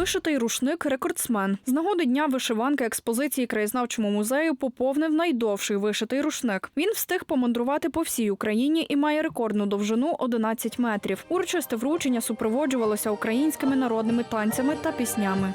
Вишитий рушник рекордсмен. З нагоди дня вишиванки експозиції краєзнавчому музею поповнив найдовший вишитий рушник. Він встиг помандрувати по всій Україні і має рекордну довжину 11 метрів. Урочисте вручення супроводжувалося українськими народними танцями та піснями.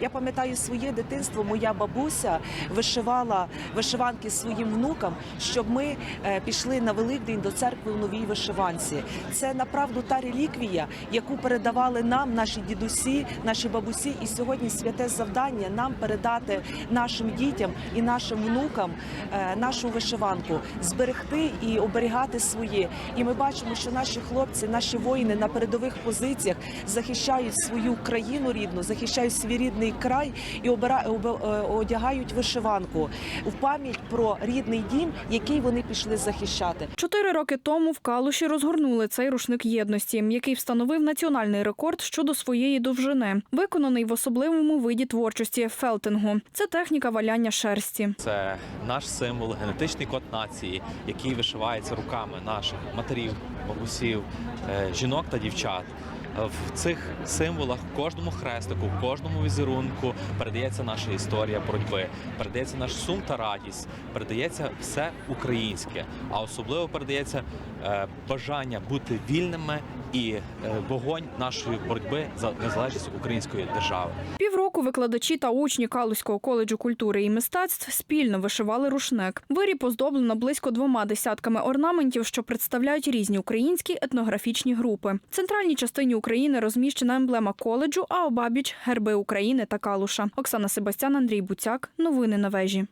Я пам'ятаю своє дитинство. Моя бабуся вишивала вишиванки своїм внукам, щоб ми е, пішли на Великдень до церкви в новій вишиванці. Це направду та реліквія, яку передавали нам наші дідусі, наші бабусі. І сьогодні святе завдання нам передати нашим дітям і нашим внукам е, нашу вишиванку, зберегти і оберігати своє. І ми бачимо, що наші хлопці, наші воїни на передових позиціях захищають свою країну рідну, захищають свій рідний край і обе- е, одягають вишиванку в пам'ять про рідний дім, який вони пішли захищати. Чотири роки тому в Калуші розгорнули цей рушник єдності, який встановив національний рекорд щодо своєї довжини, виконаний в особливому виді творчості фелтингу. Це техніка валяння шерсті. Це наш символ, генетичний код нації, який вишивається руками наших матерів, бабусів, е, жінок та дівчат. В цих символах, кожному хрестику, кожному візерунку передається наша історія боротьби, передається наш сум та радість, передається все українське, а особливо передається е, бажання бути вільними і е, вогонь нашої боротьби за незалежність української держави. Півроку викладачі та учні Калузького коледжу культури і мистецтв спільно вишивали рушник. Виріб оздоблено близько двома десятками орнаментів, що представляють різні українські етнографічні групи. В центральній частині України розміщена емблема коледжу, а обабіч герби України та Калуша. Оксана Себастян, Андрій Буцяк. Новини на вежі.